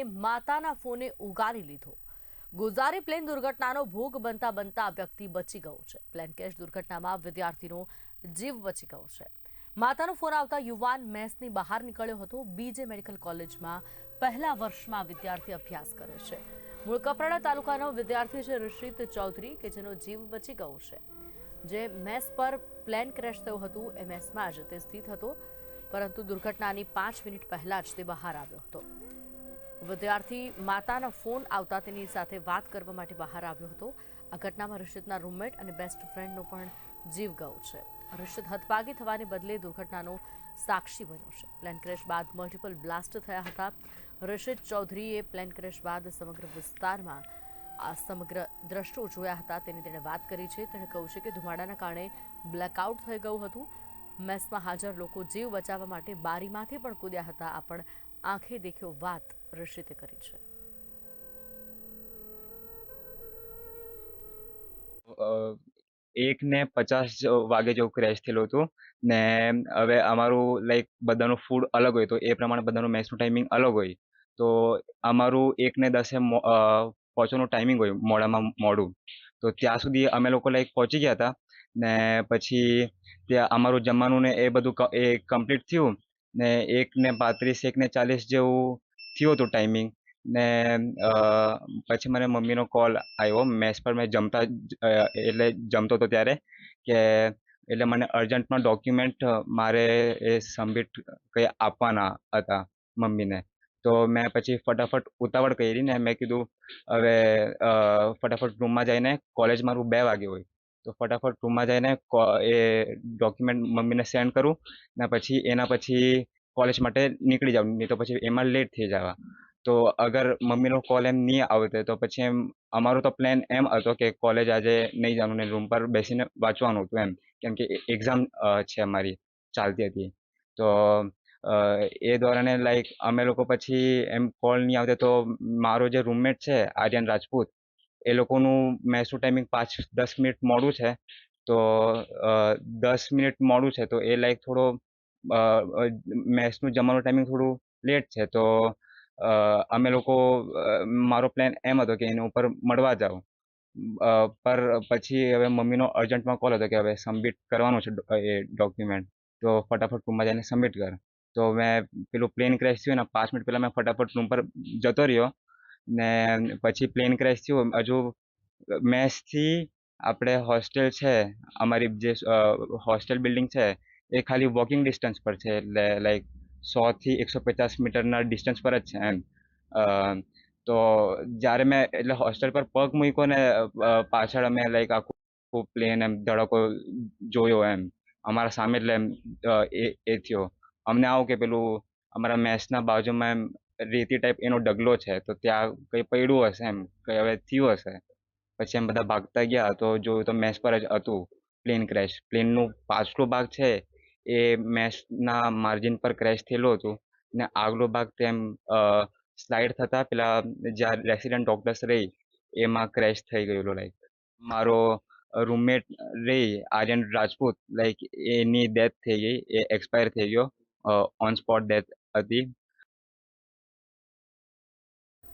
માતાના ફોને ઉગારી લીધો. ગુજારી પ્લેન દુર્ઘટનાનો ભોગ બનતા બનતા વ્યક્તિ બચી ગયો છે. પ્લેન ક્રેશ દુર્ઘટનામાં વિદ્યાર્થીનો જીવ બચી ગયો છે. માતાનો ફોન આવતા યુવાન મેસની બહાર નીકળ્યો હતો. બીજે મેડિકલ કોલેજમાં પહેલા વર્ષમાં વિદ્યાર્થી અભ્યાસ કરે છે. મૂળ કપરાડા તાલુકાનો વિદ્યાર્થી છે ઋષિત ચૌધરી કે જેનો જીવ બચી ગયો છે. જે મેસ પર પ્લેન ક્રેશ થયું હતું. એ મેસમાં જ તે સ્થિત હતો. પરંતુ દુર્ઘટનાની પાંચ મિનિટ પહેલા જ તે બહાર આવ્યો હતો. વિદ્યાર્થી માતાનો ફોન આવતા તેની સાથે વાત કરવા માટે બહાર આવ્યો હતો. આ ઘટનામાં રશિદના રૂમમેટ અને બેસ્ટ ફ્રેન્ડનો પણ જીવ ગયો છે. રશિદ હતભાગી થવાને બદલે દુર્ઘટનાનો સાક્ષી બન્યો છે. પ્લેન ક્રેશ બાદ મલ્ટિપલ બ્લાસ્ટ થયા હતા. રશિદ ચૌધરીએ પ્લેન ક્રેશ બાદ સમગ્ર વિસ્તારમાં, આ સમગ્ર દ્રશ્યો જોયા હતા. તેની તેણે વાત કરી છે. તેણે કહ્યું છે કે ધુમાડાના કારણે બ્લેકઆઉટ થઈ ગયું હતું. મેસમાં હાજર લોકો જીવ બચાવવા માટે બારીમાંથી પણ કૂદ્યા હતા. આ પણ આંખે દેખ્યો વાત રશિતે કરી છે. એકને પચાસ વાગે જેવું ક્રેશ થયેલું હતું ને હવે અમારું લાઈક બધાનું ફૂડ અલગ હોય તો એ પ્રમાણે બધાનું મેચનું ટાઈમિંગ અલગ હોય. તો અમારું એક ને દસે પહોંચવાનું ટાઈમિંગ હોય મોડામાં મોડું. તો ત્યાં સુધી અમે લોકો લાઈક પહોંચી ગયા હતા. ને પછી ત્યાં અમારું જમવાનું ને એ બધું એ કમ્પ્લીટ થયું ને એક ને પાંત્રીસ, એક ને ચાલીસ જેવું થયું હતું ટાઈમિંગ ને પછી મને મમ્મીનો કોલ આવ્યો. મેસ પર મેં જમતા એટલે જમતો હતો ત્યારે કે એટલે મને અર્જન્ટમાં ડોક્યુમેન્ટ મારે એ સબમિટ કંઈ આપવાના હતા મમ્મીને. તો મેં પછી ફટાફટ ઉતાવળ કરી ને મેં કીધું, હવે ફટાફટ રૂમમાં જઈને કોલેજ મારું બે વાગે હોય. તો ફટાફટ રૂમમાં જઈને એ ડોક્યુમેન્ટ મમ્મીને સેન્ડ કરું, ને પછી એના પછી કોલેજ માટે નીકળી જાઉં, નહીં તો પછી એમાં લેટ થઈ જવા. તો અગર મમ્મીનો કોલ એમ નહીં આવતો તો પછી એમ, અમારો તો પ્લાન એમ હતો કે કોલેજ આજે નહીં જવાનું ને રૂમ પર બેસીને વાંચવાનું હતું એમ, કેમ કે એક્ઝામ છે અમારી, ચાલતી હતી. તો એ દોરાને લાઈક અમે લોકો પછી એમ કોલ નહીં આવતો તો મારો જે રૂમમેટ છે, આર્યન રાજપૂત એ લોકોનું મેચનું ટાઈમિંગ પાંચ, દસ મિનિટ મોડું છે. તો દસ મિનિટ મોડું છે તો એ લાઈક થોડો મેચનું જમવાનું ટાઈમિંગ થોડું લેટ છે. તો અમે લોકો મારો પ્લાન એમ હતો કે એના ઉપર મળવા જાઉં. પર પછી હવે મમ્મીનો અર્જન્ટમાં કોલ હતો કે હવે સબમિટ કરવાનું છે એ ડોક્યુમેન્ટ તો ફટાફટ રૂમમાં જઈને સબમિટ કર. તો મેં પેલું પ્લેન ક્રેશ થયું ને પાંચ મિનિટ પહેલાં મેં ફટાફટ રૂમ પર જતો રહ્યો. ને પછી પ્લેન ક્રેશ થયું. હજુ મેસથી આપણે હોસ્ટેલ છે, અમારી જે હોસ્ટેલ બિલ્ડિંગ છે, એ ખાલી વોકિંગ ડિસ્ટન્સ પર છે. એટલે લાઈક સોથી એકસો પચાસ મીટરના ડિસ્ટન્સ પર જ છે એમ. તો જ્યારે મેં એટલે હોસ્ટેલ પર પગ મૂક્યો ને પાછળ અમે લાઈક આખું પ્લેન એમ ધડકો જોયો એમ. અમારા સામે એટલે એમ એ થયો. અમને આવું કે પેલું અમારા મેસના બાજુમાં એમ રેતી ટાઈપ એનો ડગલો છે, તો ત્યાં કંઈ પડ્યું હશે એમ? કંઈ હવે થયું હશે? પછી એમ બધા ભાગતા ગયા, તો જોયું તો મેસ પર જ હતું પ્લેન ક્રેશ પ્લેનનું પાછલો ભાગ છે, એ મેસના માર્જિન પર ક્રેશ થયેલું હતું, ને આગલો ભાગ તેમ સ્લાઇડ થતા પેલા જ્યાં રેસિડન્ટ ડોક્ટર્સ રહી, એમાં ક્રેશ થઈ ગયેલો લાઈક મારો રૂમમેટ રહી, આર્યન રાજપૂત લાઈક એની ડેથ થઈ ગઈ, એ એક્સપાયર થઈ ગયો ઓન સ્પોટ ડેથ હતી.